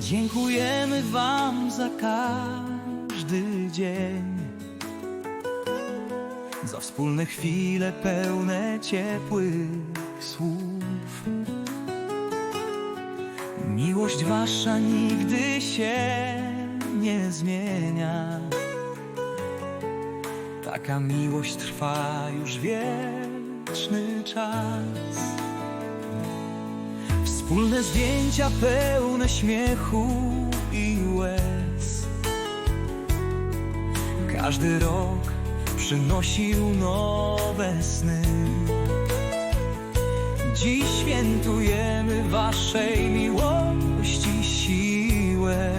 Dziękujemy Wam za każdy dzień, za wspólne chwile pełne ciepłych słów. Miłość Wasza nigdy się nie zmienia. Taka miłość trwa już wieczny czas. Wspólne zdjęcia pełne śmiechu i łez. Każdy rok przynosił nowe sny. Dziś świętujemy Waszej miłości siłę.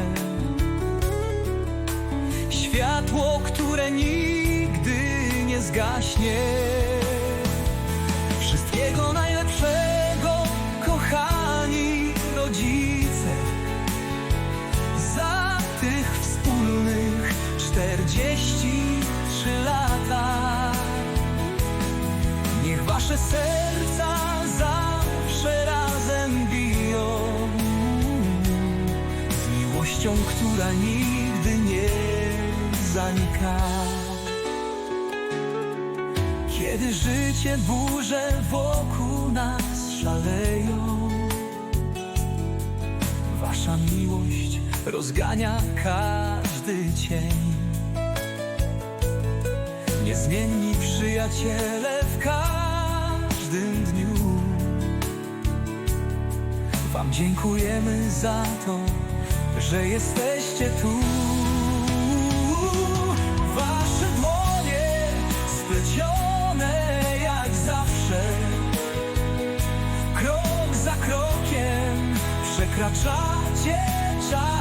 Światło, które nigdy nie zgaśnie. Wszystkiego najlepszego, 43 lata. Niech wasze serca zawsze razem biją z miłością, która nigdy nie zanika. Kiedy życie burze wokół nas szaleją, wasza miłość rozgania każdy cień. Niezmienni przyjaciele w każdym dniu. Wam dziękujemy za to, że jesteście tu. Wasze dłonie splecione jak zawsze. Krok za krokiem przekraczacie czas.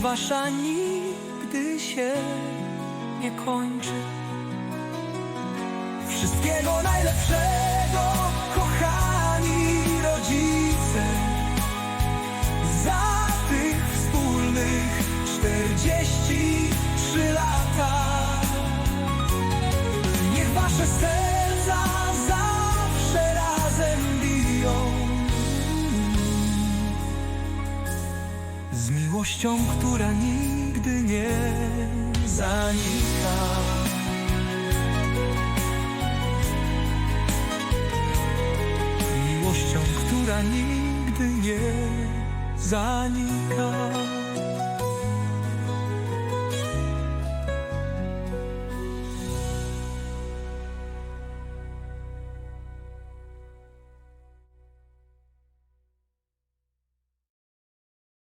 Wasza nigdy się nie kończy. Wszystkiego najlepszego, kochani rodzice, za tych wspólnych 43 lata. Niech wasze serca miłością, która nigdy nie zanika. Miłością, która nigdy nie zanika